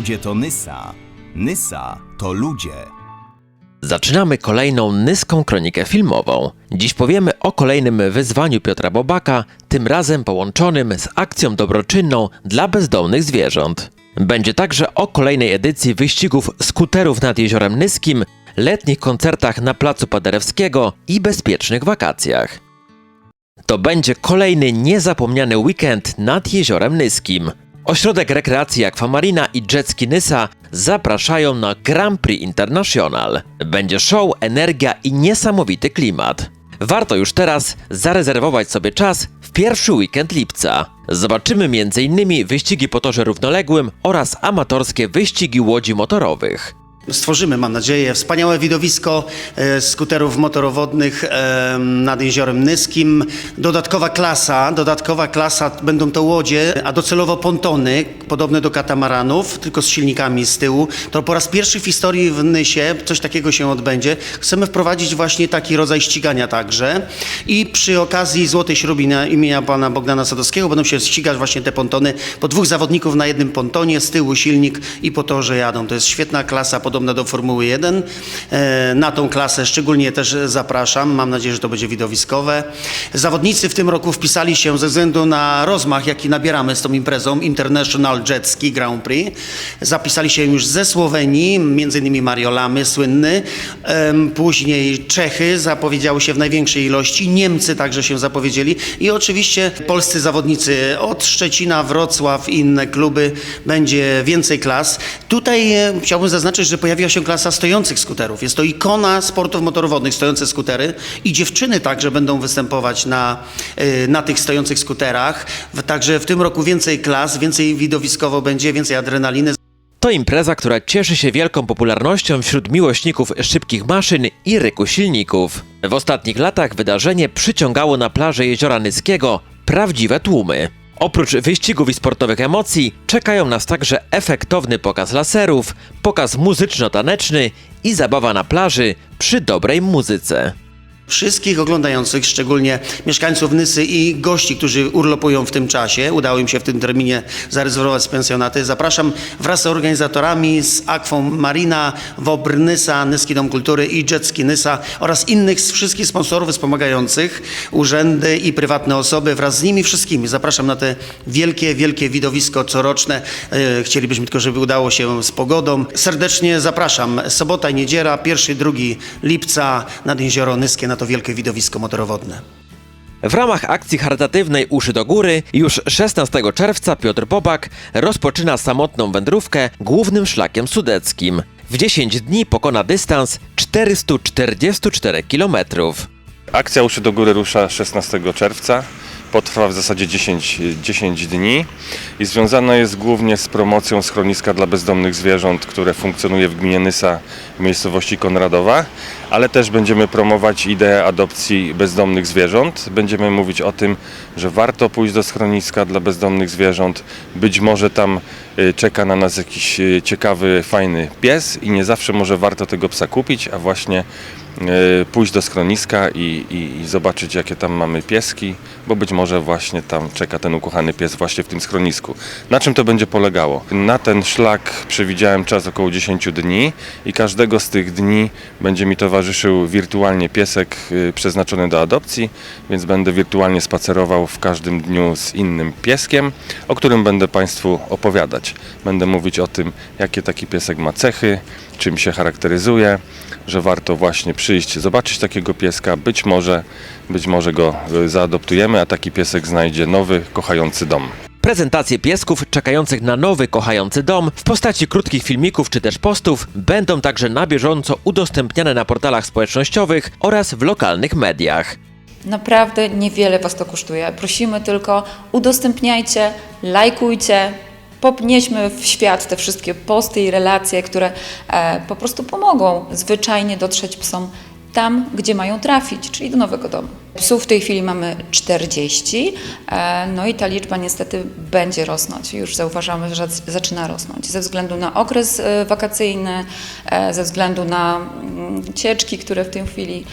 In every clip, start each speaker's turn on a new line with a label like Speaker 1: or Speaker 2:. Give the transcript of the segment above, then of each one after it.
Speaker 1: Ludzie to Nysa. Nysa to ludzie.
Speaker 2: Zaczynamy kolejną nyską kronikę filmową. Dziś powiemy o kolejnym wyzwaniu Piotra Bobaka, tym razem połączonym z akcją dobroczynną dla bezdomnych zwierząt. Będzie także o kolejnej edycji wyścigów skuterów nad Jeziorem Nyskim, letnich koncertach na Placu Paderewskiego i bezpiecznych wakacjach. To będzie kolejny niezapomniany weekend nad Jeziorem Nyskim. Ośrodek rekreacji Aquamarina i Jetski Nysa zapraszają na Grand Prix International. Będzie show, energia i niesamowity klimat. Warto już teraz zarezerwować sobie czas w pierwszy weekend lipca. Zobaczymy m.in. wyścigi po torze równoległym oraz amatorskie wyścigi łodzi motorowych.
Speaker 3: Stworzymy, mam nadzieję, wspaniałe widowisko e, skuterów motorowodnych e, nad Jeziorem Nyskim. Dodatkowa klasa, dodatkowa klasa będą to łodzie, a docelowo pontony, podobne do katamaranów, tylko z silnikami z tyłu. To po raz pierwszy w historii w Nysie coś takiego się odbędzie. Chcemy wprowadzić właśnie taki rodzaj ścigania także. I przy okazji Złotej Śrubiny imienia pana Bogdana Sadowskiego będą się ścigać właśnie te pontony. Po dwóch zawodników na jednym pontonie, z tyłu silnik i po torze jadą. To jest świetna klasa, podobna do Formuły 1. E, Na tą klasę szczególnie też zapraszam. Mam nadzieję, że to będzie widowiskowe. Zawodnicy w tym roku wpisali się ze względu na rozmach, jaki nabieramy z tą imprezą International Jet Ski Grand Prix. Zapisali się już ze Słowenii, między innymi Mario Lamy, słynny. Później Czechy zapowiedziały się w największej ilości. Niemcy także się zapowiedzieli. I oczywiście polscy zawodnicy od Szczecina, Wrocław inne kluby. Będzie więcej klas. Tutaj e, chciałbym zaznaczyć, że pojawiła się klasa stojących skuterów. Jest to ikona sportów motorowodnych, stojące skutery i dziewczyny także będą występować na, e, na tych stojących skuterach. Także w tym roku więcej klas, więcej widowiskowo będzie, więcej adrenaliny.
Speaker 2: To impreza, która cieszy się wielką popularnością wśród miłośników szybkich maszyn i ryku silników. W ostatnich latach wydarzenie przyciągało na plażę Jeziora Nyskiego prawdziwe tłumy. Oprócz wyścigów i sportowych emocji, czekają nas także efektowny pokaz laserów, pokaz muzyczno-taneczny i zabawa na plaży przy dobrej muzyce.
Speaker 3: Wszystkich oglądających, szczególnie mieszkańców Nysy i gości, którzy urlopują w tym czasie, udało im się w tym terminie zarezerwować pensjonaty. Zapraszam wraz z organizatorami z Akwą Marina, Wobr Nysa, Nyski Dom Kultury i Jetski Nysa oraz innych z wszystkich sponsorów wspomagających, urzędy i prywatne osoby. Wraz z nimi wszystkimi zapraszam na te wielkie, wielkie widowisko coroczne. E, Chcielibyśmy tylko, żeby udało się z pogodą. Serdecznie zapraszam. Sobota i niedziela, 1-2 lipca nad Jezioro Nyskie na to wielkie widowisko motorowodne.
Speaker 2: W ramach akcji charytatywnej Uszy do Góry już 16 czerwca Piotr Bobak rozpoczyna samotną wędrówkę głównym szlakiem sudeckim. W 10 dni pokona dystans 444 km.
Speaker 4: Akcja Uszy do Góry rusza 16 czerwca. Potrwa w zasadzie 10, 10 dni i związana jest głównie z promocją schroniska dla bezdomnych zwierząt, które funkcjonuje w gminie Nysa w miejscowości Konradowa, ale też będziemy promować ideę adopcji bezdomnych zwierząt. Będziemy mówić o tym, że warto pójść do schroniska dla bezdomnych zwierząt. Być może tam y, czeka na nas jakiś y, ciekawy, fajny pies i nie zawsze może warto tego psa kupić, a właśnie e, pójść do schroniska i, i, i zobaczyć, jakie tam mamy pieski, bo być może właśnie tam czeka ten ukochany pies właśnie w tym schronisku. Na czym to będzie polegało? Na ten szlak przewidziałem czas około 10 dni i każdego z tych dni będzie mi towarzyszył wirtualnie piesek e, przeznaczony do adopcji, więc będę wirtualnie spacerował w każdym dniu z innym pieskiem, o którym będę Państwu opowiadać. Będę mówić o tym, jakie taki piesek ma cechy, czym się charakteryzuje, że warto właśnie przyjść, zobaczyć takiego pieska, być może, być może go y, zaadoptujemy, a taki piesek znajdzie nowy, kochający dom.
Speaker 2: Prezentacje piesków czekających na nowy, kochający dom w postaci krótkich filmików czy też postów będą także na bieżąco udostępniane na portalach społecznościowych oraz w lokalnych mediach.
Speaker 5: Naprawdę niewiele Was to kosztuje. Prosimy tylko udostępniajcie, lajkujcie, popnieśmy w świat te wszystkie posty i relacje, które e, po prostu pomogą zwyczajnie dotrzeć psom tam, gdzie mają trafić, czyli do nowego domu. Psów w tej chwili mamy 40, e, no i ta liczba niestety będzie rosnąć. Już zauważamy, że zaczyna rosnąć ze względu na okres e, wakacyjny, e, ze względu na mm, cieczki, które w tej chwili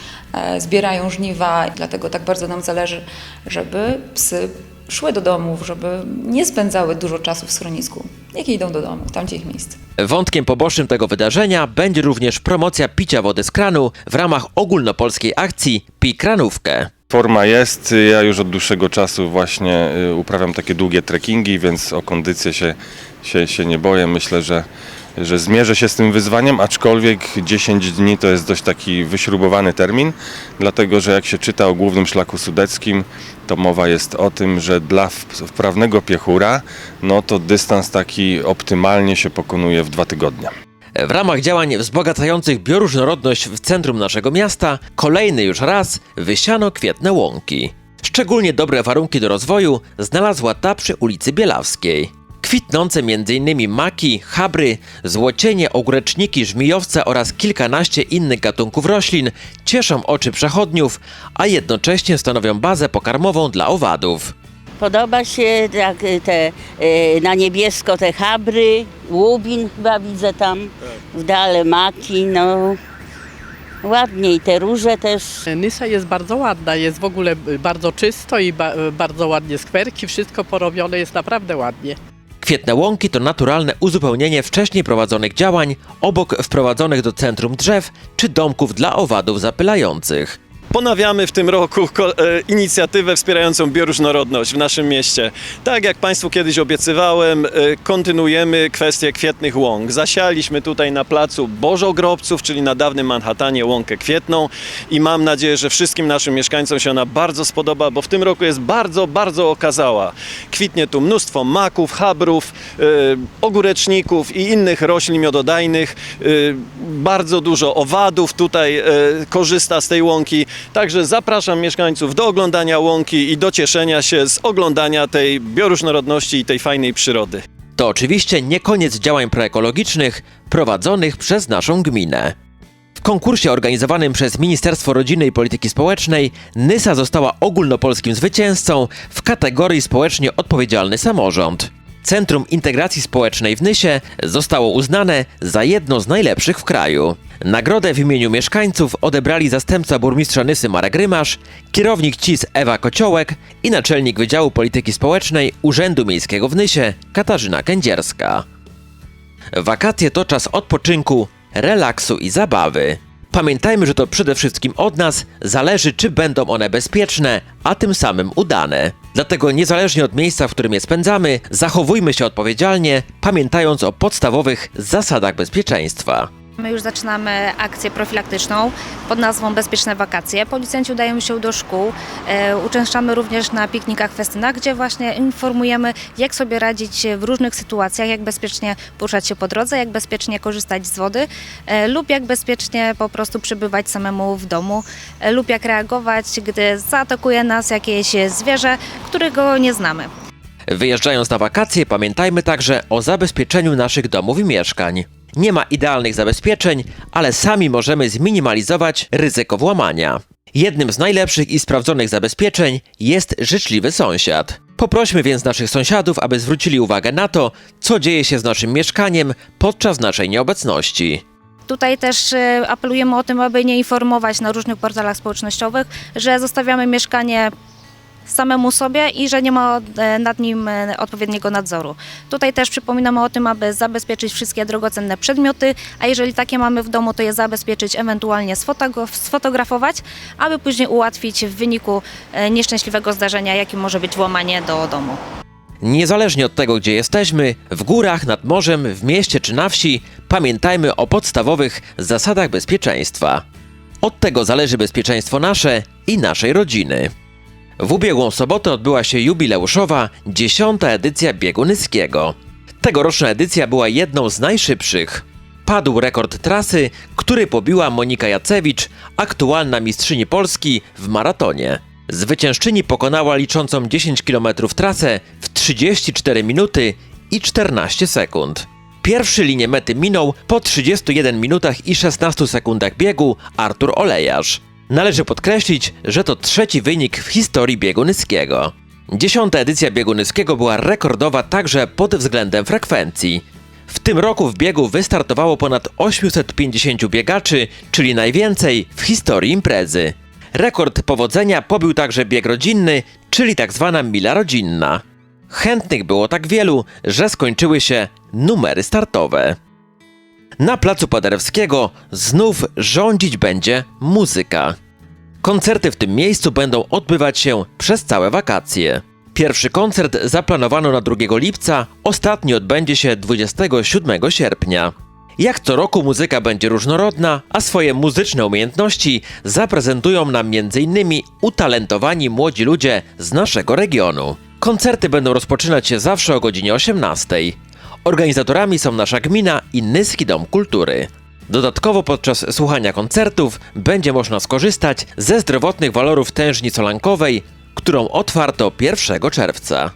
Speaker 5: zbierają żniwa. Dlatego tak bardzo nam zależy, żeby psy szły do domów, żeby nie spędzały dużo czasu w schronisku. Niech idą do domu, tam gdzie ich miejsce.
Speaker 2: Wątkiem pobocznym tego wydarzenia będzie również promocja picia wody z kranu w ramach ogólnopolskiej akcji Pij Kranówkę.
Speaker 4: Forma jest, ja już od dłuższego czasu właśnie y, uprawiam takie długie trekkingi, więc o kondycję się, się, się nie boję. Myślę, że, że zmierzę się z tym wyzwaniem, aczkolwiek 10 dni to jest dość taki wyśrubowany termin, dlatego że jak się czyta o głównym szlaku sudeckim, to mowa jest o tym, że dla wprawnego piechura, no to dystans taki optymalnie się pokonuje w dwa tygodnie.
Speaker 2: W ramach działań wzbogacających bioróżnorodność w centrum naszego miasta, kolejny już raz wysiano kwietne łąki. Szczególnie dobre warunki do rozwoju znalazła ta przy ulicy Bielawskiej. Kwitnące m.in. maki, chabry, złocienie, ogóreczniki, żmijowce oraz kilkanaście innych gatunków roślin cieszą oczy przechodniów, a jednocześnie stanowią bazę pokarmową dla owadów.
Speaker 6: Podoba się tak, te, y, na niebiesko te chabry, łubin chyba widzę tam, w dale maki, no ładnie i te róże też.
Speaker 7: Nysa jest bardzo ładna, jest w ogóle bardzo czysto i ba bardzo ładnie skwerki, wszystko porobione jest naprawdę ładnie.
Speaker 2: Kwietne łąki to naturalne uzupełnienie wcześniej prowadzonych działań obok wprowadzonych do centrum drzew czy domków dla owadów zapylających.
Speaker 8: Ponawiamy w tym roku e, inicjatywę wspierającą bioróżnorodność w naszym mieście. Tak jak Państwu kiedyś obiecywałem, e, kontynuujemy kwestię kwietnych łąk. Zasialiśmy tutaj na placu Bożogrobców, czyli na dawnym Manhattanie łąkę kwietną i mam nadzieję, że wszystkim naszym mieszkańcom się ona bardzo spodoba, bo w tym roku jest bardzo, bardzo okazała. Kwitnie tu mnóstwo maków, chabrów, e, ogóreczników i innych roślin miododajnych. Bardzo dużo owadów tutaj korzysta z tej łąki. Także zapraszam mieszkańców do oglądania łąki i do cieszenia się z oglądania tej bioróżnorodności i tej fajnej przyrody.
Speaker 2: To oczywiście nie koniec działań proekologicznych prowadzonych przez naszą gminę. W konkursie organizowanym przez Ministerstwo Rodziny i Polityki Społecznej Nysa została ogólnopolskim zwycięzcą w kategorii społecznie odpowiedzialny samorząd. Centrum Integracji Społecznej w Nysie zostało uznane za jedno z najlepszych w kraju. Nagrodę w imieniu mieszkańców odebrali zastępca burmistrza Nysy Marek Rymasz, kierownik CIS Ewa Kociołek i naczelnik Wydziału Polityki Społecznej Urzędu Miejskiego w Nysie Katarzyna Kędzierska. Wakacje to czas odpoczynku, relaksu i zabawy. Pamiętajmy, że to przede wszystkim od nas zależy, czy będą one bezpieczne, a tym samym udane. Dlatego niezależnie od miejsca, w którym je spędzamy, zachowujmy się odpowiedzialnie, pamiętając o podstawowych zasadach bezpieczeństwa.
Speaker 9: My już zaczynamy akcję profilaktyczną pod nazwą Bezpieczne wakacje. Policjanci udają się do szkół. E, uczęszczamy również na piknikach, festynach, gdzie właśnie informujemy, jak sobie radzić w różnych sytuacjach, jak bezpiecznie poruszać się po drodze, jak bezpiecznie korzystać z wody e, lub jak bezpiecznie po prostu przebywać samemu w domu e, lub jak reagować, gdy zaatakuje nas jakieś zwierzę, którego nie znamy.
Speaker 2: Wyjeżdżając na wakacje, pamiętajmy także o zabezpieczeniu naszych domów i mieszkań. Nie ma idealnych zabezpieczeń, ale sami możemy zminimalizować ryzyko włamania. Jednym z najlepszych i sprawdzonych zabezpieczeń jest życzliwy sąsiad. Poprośmy więc naszych sąsiadów, aby zwrócili uwagę na to, co dzieje się z naszym mieszkaniem podczas naszej nieobecności.
Speaker 9: Tutaj też e, apelujemy o tym, aby nie informować na różnych portalach społecznościowych, że zostawiamy mieszkanie samemu sobie i że nie ma e, nad nim e, odpowiedniego nadzoru. Tutaj też przypominamy o tym, aby zabezpieczyć wszystkie drogocenne przedmioty, a jeżeli takie mamy w domu, to je zabezpieczyć, ewentualnie sfotografować, aby później ułatwić w wyniku e, nieszczęśliwego zdarzenia, jakim może być włamanie do domu.
Speaker 2: Niezależnie od tego, gdzie jesteśmy, w górach, nad morzem, w mieście czy na wsi, pamiętajmy o podstawowych zasadach bezpieczeństwa. Od tego zależy bezpieczeństwo nasze i naszej rodziny. W ubiegłą sobotę odbyła się jubileuszowa dziesiąta edycja biegu Nyskiego. Tegoroczna edycja była jedną z najszybszych. Padł rekord trasy, który pobiła Monika Jacewicz, aktualna mistrzyni Polski w maratonie. Zwyciężczyni pokonała liczącą 10 km trasę w 34 minuty i 14 sekund. Pierwszy linię mety minął po 31 minutach i 16 sekundach biegu Artur Olejarz. Należy podkreślić, że to trzeci wynik w historii biegu nyskiego. Dziesiąta edycja biegu nyskiego była rekordowa także pod względem frekwencji. W tym roku w biegu wystartowało ponad 850 biegaczy, czyli najwięcej w historii imprezy. Rekord powodzenia pobił także bieg rodzinny, czyli tak zwana mila rodzinna. Chętnych było tak wielu, że skończyły się numery startowe. Na placu Paderewskiego znów rządzić będzie muzyka. Koncerty w tym miejscu będą odbywać się przez całe wakacje. Pierwszy koncert zaplanowano na 2 lipca, ostatni odbędzie się 27 sierpnia. Jak co roku muzyka będzie różnorodna, a swoje muzyczne umiejętności zaprezentują nam m.in. utalentowani młodzi ludzie z naszego regionu. Koncerty będą rozpoczynać się zawsze o godzinie 18. Organizatorami są nasza gmina i Nyski Dom Kultury. Dodatkowo podczas słuchania koncertów będzie można skorzystać ze zdrowotnych walorów tężni solankowej, którą otwarto 1 czerwca.